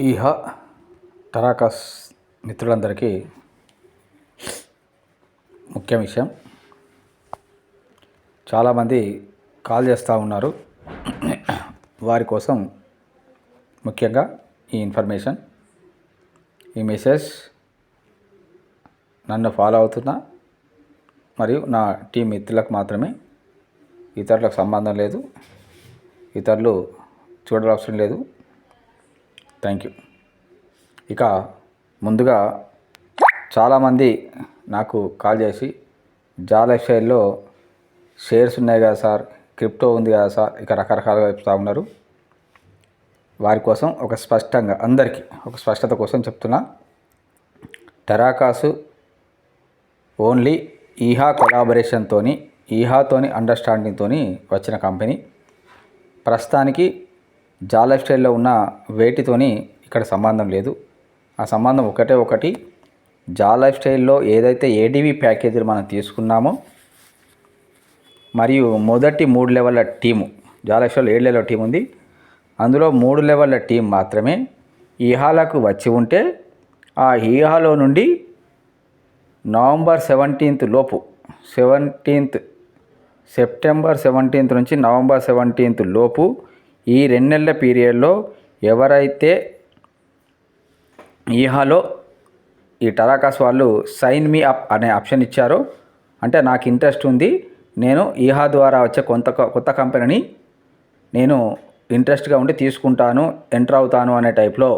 ఈహ తరాకస్ మిత్రులందరికీ ముఖ్య విషయం. చాలామంది కాల్ చేస్తూ ఉన్నారు. వారి కోసం ముఖ్యంగా ఈ ఇన్ఫర్మేషన్. ఈ మెసేజ్ నన్ను ఫాలో అవుతున్న మరియు నా టీం మిత్రులకు మాత్రమే ఇతరులకు సంబంధం లేదు. ఇతరులు చూడవలసిన లేదు. Thank you. ఇక ముందుగా చాలామంది నాకు కాల్ చేసి జాల షేర్లో షేర్స్ ఉన్నాయి కదా సార్ క్రిప్టో ఉంది కదా సార్ ఇక రకరకాలుగా చెప్తా ఉన్నారు. వారి కోసం ఒక స్పష్టంగా అందరికీ ఒక స్పష్టత కోసం చెప్తున్నా. టెరాకాసు ఓన్లీ ఈహా కొలాబరేషన్తోని ఈహాతోని అండర్స్టాండింగ్తోని వచ్చిన కంపెనీ. ప్రస్తుతానికి జా లైఫ్ స్టైల్లో ఉన్న వేటితోని ఇక్కడ సంబంధం లేదు. ఆ సంబంధం ఒకటే ఒకటి జా లైఫ్ స్టైల్లో ఏదైతే ఏడీవీ ప్యాకేజీలు మనం తీసుకున్నామో మరియు మొదటి మూడు లెవెల్ల టీము జా లైఫ్ స్టైల్లో ఏడు లెవెల్ టీం ఉంది. అందులో మూడు లెవెల్ల టీం మాత్రమే ఈహాలకు వచ్చి ఉంటే ఆ ఈహాలో నుండి నవంబర్ సెవెంటీన్త్ లోపు సెవెంటీన్త్ సెప్టెంబర్ సెవెంటీన్త్ నుంచి నవంబర్ సెవెంటీన్త్ లోపు ఈ రెండు నెలల పీరియడ్లో ఎవరైతే ఈహాలో ఈ టరాకాస్ వాళ్ళు సైన్ మీ అప్ అనే ఆప్షన్ ఇచ్చారో అంటే నాకు ఇంట్రెస్ట్ ఉంది నేను ఈహా ద్వారా వచ్చే కొంత కొత్త కంపెనీని నేను ఇంట్రెస్ట్గా ఉండి తీసుకుంటాను ఎంటర్ అవుతాను అనే టైప్లో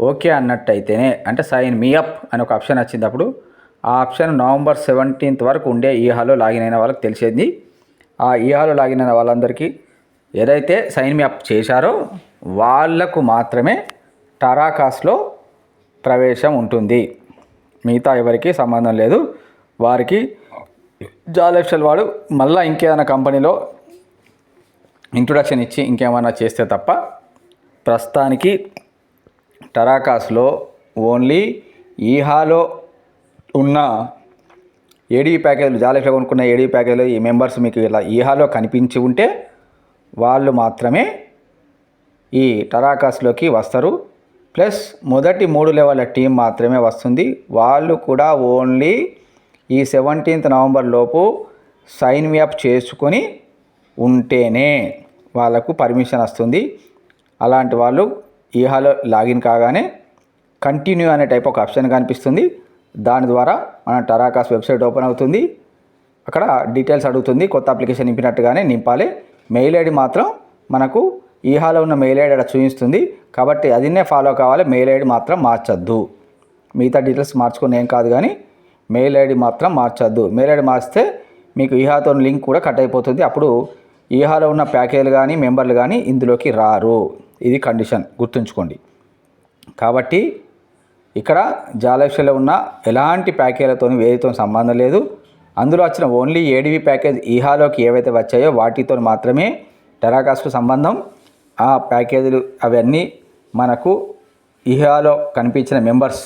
ఓకే అన్నట్టయితేనే అంటే సైన్ మీ అప్ అని ఒక ఆప్షన్ వచ్చింది అప్పుడు ఆ ఆప్షన్ నవంబర్ సెవెంటీన్త్ వరకు ఉండే ఈహాలో లాగిన్ అయిన వాళ్ళకి తెలిసేది. ఆ ఈహాలో లాగిన్ అయిన వాళ్ళందరికీ ఏదైతే సైన్ మీ అప్ చేశారో వాళ్ళకు మాత్రమే టరాకాస్లో ప్రవేశం ఉంటుంది. మిగతా ఎవరికి సంబంధం లేదు. వారికి జాలెఫ్షల్ వాడు మళ్ళీ ఇంకేదైనా కంపెనీలో ఇంట్రొడక్షన్ ఇచ్చి ఇంకేమైనా చేస్తే తప్ప ప్రస్తుతానికి టరాకాస్లో ఓన్లీ ఈహాలో ఉన్న ఏడీ ప్యాకేజీలు జాలెఫ్లో కొనుక్కున్న ఏడీ ప్యాకేజీలు ఈ మెంబర్స్ మీకు ఇలా ఈహాలో కనిపించి ఉంటే వాళ్ళు మాత్రమే ఈ టరాకాస్లోకి వస్తారు. ప్లస్ మొదటి మూడు లెవెల్ టీం మాత్రమే వస్తుంది. వాళ్ళు కూడా ఓన్లీ ఈ సెవెంటీన్త్ నవంబర్ లోపు సైన్ మీ అప్ చేసుకొని ఉంటేనే వాళ్ళకు పర్మిషన్ వస్తుంది. అలాంటి వాళ్ళు ఈహాలో లాగిన్ కాగానే కంటిన్యూ అనే టైప్ ఒక ఆప్షన్ కనిపిస్తుంది. దాని ద్వారా మన టరాకాస్ వెబ్సైట్ ఓపెన్ అవుతుంది. అక్కడ డీటెయిల్స్ అడుగుతుంది. కొత్త అప్లికేషన్ నింపినట్టుగానే నింపాలి. మెయిల్ ఐడి మాత్రం మనకు ఈహాలో ఉన్న మెయిల్ ఐడి అక్కడ చూపిస్తుంది. కాబట్టి అదినే ఫాలో కావాలి. మెయిల్ ఐడి మాత్రం మార్చొద్దు. మిగతా డీటెయిల్స్ మార్చుకొని ఏం కాదు కానీ మెయిల్ ఐడి మాత్రం మార్చొద్దు. మెయిల్ ఐడి మార్చితే మీకు ఈహాతో లింక్ కూడా కట్ అయిపోతుంది. అప్పుడు ఈహాలో ఉన్న ప్యాకేజీలు కానీ మెంబర్లు కానీ ఇందులోకి రారు. ఇది కండిషన్ గుర్తుంచుకోండి. కాబట్టి ఇక్కడ జాలక్షలో ఉన్న ఎలాంటి ప్యాకేజీలతో వేదితో సంబంధం లేదు. అందులో వచ్చిన ఓన్లీ ఏడివి ప్యాకేజ్ ఈహాలోకి ఏవైతే వచ్చాయో వాటితో మాత్రమే టెరాకాస్కు సంబంధం. ఆ ప్యాకేజీలు అవన్నీ మనకు ఈహాలో కనిపించిన మెంబర్స్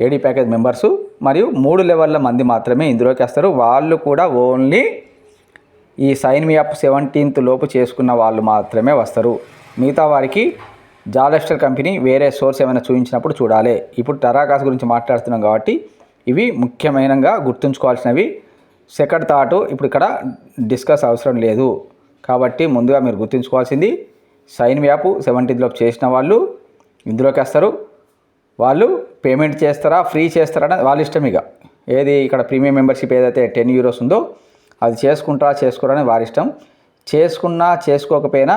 ఏడీ ప్యాకేజ్ మెంబర్సు మరియు మూడు లెవెల్ల మంది మాత్రమే ఇందులోకి వస్తారు. వాళ్ళు కూడా ఓన్లీ ఈ సైన్ మీ అప్ సెవెంటీన్త్ లోపు చేసుకున్న వాళ్ళు మాత్రమే వస్తారు. మిగతా వారికి జాలెస్టర్ కంపెనీ వేరే సోర్స్ ఏమైనా చూపించినప్పుడు చూడాలి. ఇప్పుడు టెరాకాస్ గురించి మాట్లాడుతున్నాం కాబట్టి ఇవి ముఖ్యమైనగా గుర్తుంచుకోవాల్సినవి. సెకండ్ థాట్ ఇప్పుడు ఇక్కడ డిస్కస్ అవసరం లేదు. కాబట్టి ముందుగా మీరు గుర్తుంచుకోవాల్సింది సైన్ యాప్ సెవెంటీన్త్లో చేసిన వాళ్ళు ఇందులోకి వస్తారు. వాళ్ళు పేమెంట్ చేస్తారా ఫ్రీ చేస్తారా వాళ్ళ ఇష్టం ఇక. ఏది ఇక్కడ ప్రీమియం మెంబర్షిప్ ఏదైతే టెన్ యూరోస్ ఉందో అది చేసుకుంటారా చేసుకోరా అని వారి ఇష్టం. చేసుకున్నా చేసుకోకపోయినా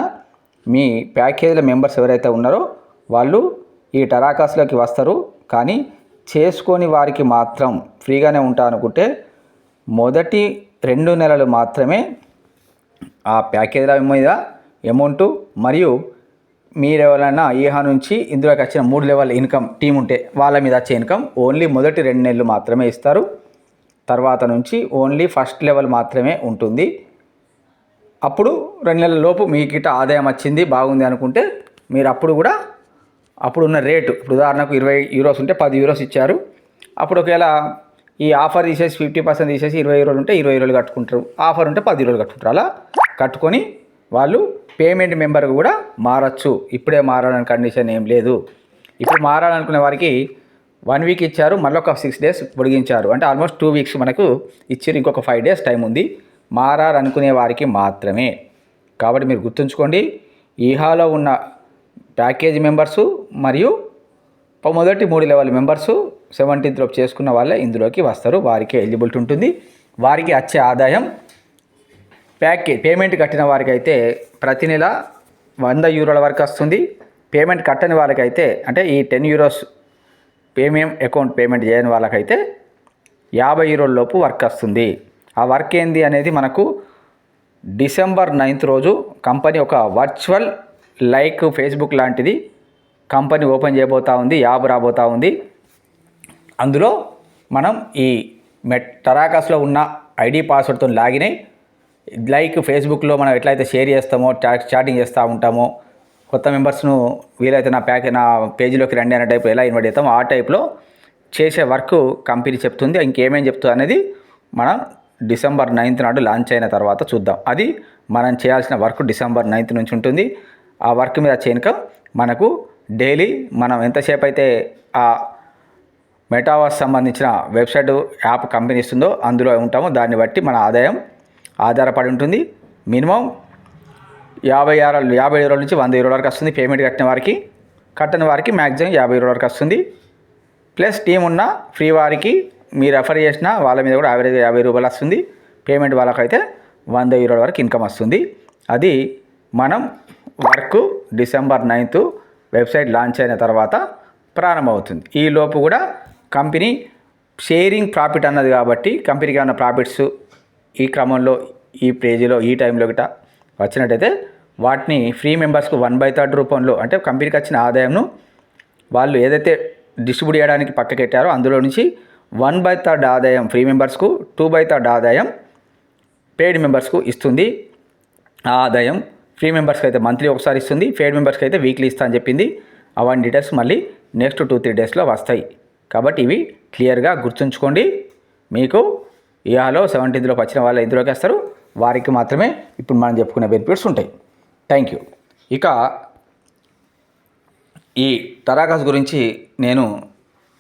మీ ప్యాకేజీల మెంబర్స్ ఎవరైతే ఉన్నారో వాళ్ళు ఈ టరాకాస్లోకి వస్తారు. కానీ చేసుకొని వారికి మాత్రం ఫ్రీగానే ఉంటా అనుకుంటే మొదటి రెండు నెలలు మాత్రమే ఆ ప్యాకేజీల మీద అమౌంట్ మరియు మీరు ఎవరైనా ఈహా నుంచి ఇందులోకి వచ్చిన మూడు లెవెల్ ఇన్కమ్ టీం ఉంటే వాళ్ళ మీద వచ్చే ఇన్కమ్ ఓన్లీ మొదటి రెండు నెలలు మాత్రమే ఇస్తారు. తర్వాత నుంచి ఓన్లీ ఫస్ట్ లెవెల్ మాత్రమే ఉంటుంది. అప్పుడు రెండు నెలల లోపు మీకు ఆదాయం వచ్చింది బాగుంది అనుకుంటే మీరు అప్పుడు కూడా అప్పుడు ఉన్న రేటు ఇప్పుడు ఉదాహరణకు ఇరవై యూరోస్ ఉంటే పది యూరోస్ ఇచ్చారు. అప్పుడు ఒకవేళ ఈ ఆఫర్ తీసేసి ఫిఫ్టీ పర్సెంట్ తీసేసి ఇరవై యూరోలు ఉంటే ఇరవై యూరోలు కట్టుకుంటారు. ఆఫర్ ఉంటే పది యూరోలు కట్టుకుంటారు. అలా కట్టుకొని వాళ్ళు పేమెంట్ మెంబర్ కూడా మారచ్చు. ఇప్పుడే మారాలని కండిషన్ ఏం లేదు. ఇప్పుడు మారాలనుకునే వారికి వన్ వీక్ ఇచ్చారు మళ్ళీ ఒక సిక్స్ డేస్ పొడిగించారు. అంటే ఆల్మోస్ట్ టూ వీక్స్ మనకు ఇచ్చారు ఇంకొక ఫైవ్ డేస్ టైం ఉంది. మారాలనుకునే వారికి మాత్రమే. కాబట్టి మీరు గుర్తుంచుకోండి ఈహాలో ఉన్న ప్యాకేజ్ మెంబర్సు మరియు మొదటి మూడు లెవెల్ మెంబర్సు సెవెంటీన్త్ లోపు చేసుకున్న వాళ్ళే ఇందులోకి వస్తారు. వారికి ఎలిజిబిలిటీ ఉంటుంది. వారికి వచ్చే ఆదాయం ప్యాకేజ్ పేమెంట్ కట్టిన వారికి అయితే ప్రతి నెల వంద యూరోల వరకు వస్తుంది. పేమెంట్ కట్టని వాళ్ళకైతే అంటే ఈ ten euros premium account payment చేయని వాళ్ళకైతే యాభై యూరోల లోపు వర్క్ వస్తుంది. ఆ వర్క్ ఏంది అనేది మనకు డిసెంబర్ నైన్త్ రోజు కంపెనీ ఒక వర్చువల్ లైక్ ఫేస్బుక్ లాంటిది. కంపెనీ ఓపెన్ చేయబోతా ఉంది యాప్ రాబోతా ఉంది. అందులో మనం ఈ మెట్ టరాకాస్లో ఉన్న ఐడి పాస్వర్డ్తో లాగిన్ అయ్యి లైక్ ఫేస్బుక్లో మనం ఎట్లయితే షేర్ చేస్తామో చాటింగ్ చేస్తూ ఉంటామో కొత్త మెంబర్స్ను వీలైతే నా ప్యాక్ నా పేజీలోకి రండి అనే టైప్ ఎలా ఇన్వైట్ చేస్తామో ఆ టైప్లో చేసే వర్క్ కంపెనీ చెప్తుంది. ఇంకేమేం చెప్తుంది అనేది మనం డిసెంబర్ నైన్త్ నాడు లాంచ్ అయిన తర్వాత చూద్దాం. అది మనం చేయాల్సిన వర్క్ డిసెంబర్ నైన్త్ నుంచి ఉంటుంది. ఆ వర్క్ మీద చేయక మనకు డైలీ మనం ఎంతసేపు అయితే ఆ మెటావర్స్ సంబంధించిన వెబ్సైట్ యాప్ కంపెనీ ఇస్తుందో అందులో ఉంటామో. దాన్ని బట్టి మన ఆదాయం ఆధారపడి ఉంటుంది. మినిమం యాభై ఆరు యాభై ఇరవై నుంచి వంద ఇరవై వరకు వస్తుంది పేమెంట్ కట్టిన వారికి. కట్టని వారికి మ్యాక్సిమం యాభై ఇరవై వరకు వస్తుంది. ప్లస్ టీం ఉన్న ఫ్రీ వారికి మీరు రెఫర్ చేసిన వాళ్ళ మీద కూడా యావరేజ్ యాభై రూపాయలు వస్తుంది. పేమెంట్ వాళ్ళకైతే వంద యూరోల వరకు ఇన్కమ్ వస్తుంది. అది మనం work December ninth website launch అయిన తర్వాత ప్రారంభమవుతుంది. ఈ లోపు కూడా కంపెనీ షేరింగ్ ప్రాఫిట్ అన్నది కాబట్టి కంపెనీకి ఏమైనా ప్రాఫిట్స్ ఈ క్రమంలో ఈ పేజీలో ఈ టైంలో గిట వచ్చినట్టయితే వాటిని ఫ్రీ మెంబర్స్కు వన్ బై థర్డ్ రూపంలో అంటే కంపెనీకి వచ్చిన ఆదాయంను వాళ్ళు ఏదైతే డిస్ట్రిబ్యూట్ చేయడానికి పక్కకెట్టారో అందులో నుంచి వన్ బై థర్డ్ ఆదాయం ఫ్రీ మెంబర్స్కు టూ బై థర్డ్ ఆదాయం పెయిడ్ మెంబర్స్కు ఇస్తుంది. ఆ ఆదాయం ఫ్రీ మెంబర్స్కి అయితే మంత్లీ ఒకసారి ఇస్తుంది. పేడ్ మెంబర్స్కి అయితే వీక్లీ ఇస్తా అని చెప్పింది. అవన్నీ డీటెయిల్స్ మళ్ళీ నెక్స్ట్ టూ త్రీ డేస్లో వస్తాయి. కాబట్టి ఇవి క్లియర్గా గుర్తుంచుకోండి. మీకు ఇయాలో సెవెంటీన్త్లోకి వచ్చిన వాళ్ళు ఇందులోకి వస్తారు. వారికి మాత్రమే ఇప్పుడు మనం చెప్పుకునే బెనిఫిట్స్ ఉంటాయి. థ్యాంక్ యూ ఇక ఈ టరాకాస్ గురించి నేను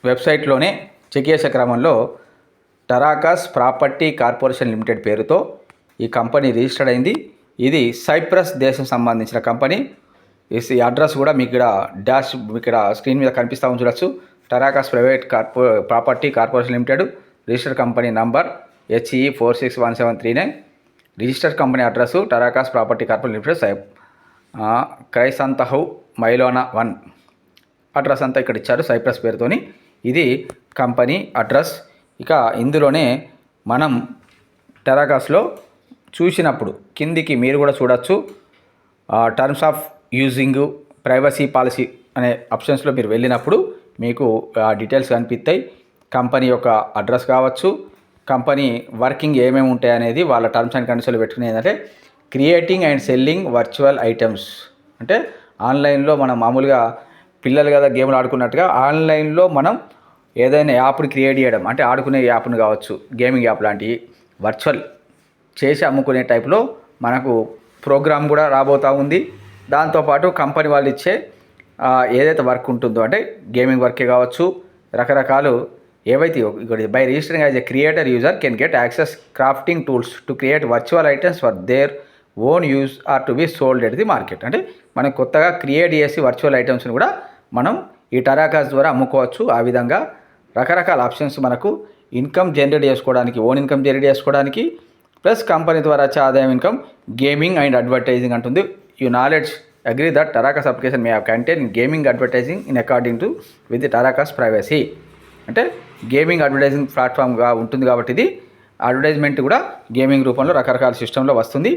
వెబ్సైట్లోనే చెక్ చేసే క్రమంలో టరాకాస్ ప్రాపర్టీ కార్పొరేషన్ లిమిటెడ్ పేరుతో ఈ కంపెనీ రిజిస్టర్డ్ అయింది. ఇది సైప్రస్ దేశం సంబంధించిన కంపెనీ. ఈ అడ్రస్ కూడా మీకు ఇక్కడ డాష్ ఇక్కడ స్క్రీన్ మీద కనిపిస్తా ఉంది చూడొచ్చు. Tarakas private corpo property corporation limited register company number HE four six one seven three nine register company address Tarakas property corporation limited సైప్ క్రైసంతహౌ మైలోనా one address అంతా ఇక్కడ ఇచ్చారు సైప్రస్ పేరుతోని. ఇది కంపెనీ అడ్రస్. ఇక ఇందులోనే మనం టెరాకాస్లో చూసినప్పుడు కిందికి మీరు కూడా చూడొచ్చు. Terms of using privacy policy అనే ఆప్షన్స్లో మీరు వెళ్ళినప్పుడు మీకు ఆ డీటెయిల్స్ కనిపిస్తాయి. కంపెనీ యొక్క అడ్రస్ కావచ్చు. కంపెనీ వర్కింగ్ ఏమేమి ఉంటాయి అనేది వాళ్ళ టర్మ్స్ అండ్ కండిషన్లు పెట్టుకునే ఏంటంటే creating and selling virtual items అంటే ఆన్లైన్లో మనం మామూలుగా పిల్లలు కదా గేమ్లు ఆడుకున్నట్టుగా ఆన్లైన్లో మనం ఏదైనా యాప్ని క్రియేట్ చేయడం. అంటే ఆడుకునే యాప్ను కావచ్చు గేమింగ్ యాప్ లాంటివి. వర్చువల్ చేసి అమ్ముకునే టైప్లో మనకు ప్రోగ్రామ్ కూడా రాబోతూ ఉంది. దాంతోపాటు కంపెనీ వాళ్ళు ఇచ్చే ఏదైతే వర్క్ ఉంటుందో అంటే గేమింగ్ వర్కే కావచ్చు రకరకాలు ఏవైతే ఇక్కడ by registering as a creator user can get access crafting tools to create virtual items for their own use or to be sold at the market. అంటే మనం కొత్తగా క్రియేట్ చేసి వర్చువల్ ఐటమ్స్ని కూడా మనం ఈ టరాకాస్ ద్వారా అమ్ముకోవచ్చు. ఆ విధంగా రకరకాల ఆప్షన్స్ మనకు ఇన్కమ్ జనరేట్ చేసుకోవడానికి ఓన్ ఇన్కమ్ జనరేట్ చేసుకోవడానికి ప్లస్ కంపెనీ ద్వారా వచ్చే ఆదాయం ఇన్కమ్ గేమింగ్ అండ్ అడ్వర్టైజింగ్ అంటుంది. You knowledge agree that Tarakas application may have contain gaming advertising in according to with Tarakas privacy. అంటే గేమింగ్ అడ్వర్టైజింగ్ ప్లాట్ఫామ్గా ఉంటుంది కాబట్టి ఇది అడ్వర్టైజ్మెంట్ కూడా గేమింగ్ రూపంలో రకరకాల సిస్టంలో వస్తుంది.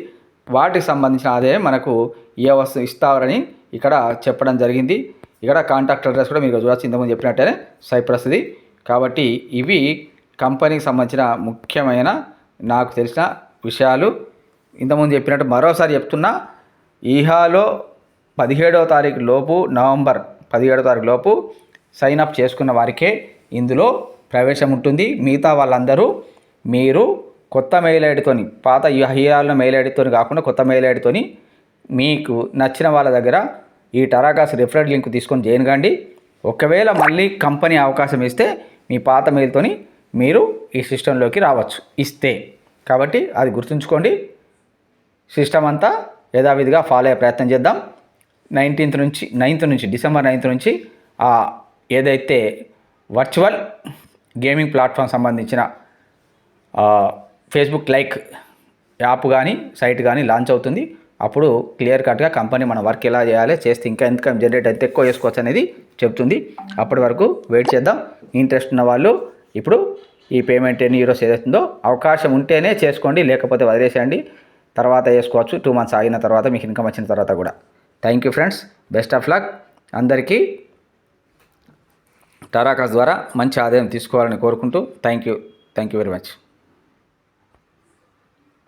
వాటికి సంబంధించిన ఆదాయం మనకు ఏ వస్తు ఇస్తారని ఇక్కడ చెప్పడం జరిగింది. ఇక్కడ కాంటాక్ట్ అడ్రస్ కూడా మీరు చూడవచ్చు ఇంతకుముందు చెప్పినట్టేనే సైప్రస్ది కాబట్టి ఇవి కంపెనీకి సంబంధించిన ముఖ్యమైన నాకు తెలిసిన విషయాలు. ఇంతకుముందు చెప్పినట్టు మరోసారి చెప్తున్నా ఈహాలో పదిహేడవ తారీఖు లోపు నవంబర్ పదిహేడవ తారీఖు లోపు సైన్ అప్ చేసుకున్న వారికే ఇందులో ప్రవేశం ఉంటుంది. మిగతా వాళ్ళందరూ మీరు కొత్త మెయిల్ ఐడితోని పాత హీరాలను మెయిల్ ఐడితోని కాకుండా కొత్త మెయిల్ ఐడితోని మీకు నచ్చిన వాళ్ళ దగ్గర ఈ టరాకాస్ రిఫరెడ్ లింక్ తీసుకొని చేయనుగండి ఒకవేళ మళ్ళీ కంపెనీ అవకాశం ఇస్తే మీ పాత మెయిల్తోని మీరు ఈ సిస్టంలోకి రావచ్చు. ఇస్తే. కాబట్టి అది గుర్తుంచుకోండి. సిస్టమ్ అంతా యథావిధిగా ఫాలో అయ్యే ప్రయత్నం చేద్దాం. నైన్టీన్త్ నుంచి నైన్త్ నుంచి డిసెంబర్ నైన్త్ నుంచి ఆ ఏదైతే వర్చువల్ గేమింగ్ ప్లాట్ఫామ్ సంబంధించిన ఫేస్బుక్ లైక్ యాప్ కానీ సైట్ కానీ లాంచ్ అవుతుంది. అప్పుడు క్లియర్ కట్గా కంపెనీ మన వర్క్ ఎలా చేయాలి చేస్తే ఇంకా ఎంత జనరేట్ అయితే ఎక్కువ చేసుకోవచ్చు అనేది చెప్తుంది. అప్పటి వరకు వెయిట్ చేద్దాం. ఇంట్రెస్ట్ ఉన్న వాళ్ళు ఇప్పుడు ఈ పేమెంట్ ఎన్ని యూరోస్ ఏదైతుందో అవకాశం ఉంటేనే చేసుకోండి లేకపోతే వదిలేసేయండి. తర్వాత చేసుకోవచ్చు టూ మంత్స్ ఆగిన తర్వాత మీకు ఇన్కమ్ వచ్చిన తర్వాత కూడా. Thank you friends best of luck అందరికీ టరాకాస్ ద్వారా మంచి ఆదాయం తీసుకోవాలని కోరుకుంటూ thank you thank you very much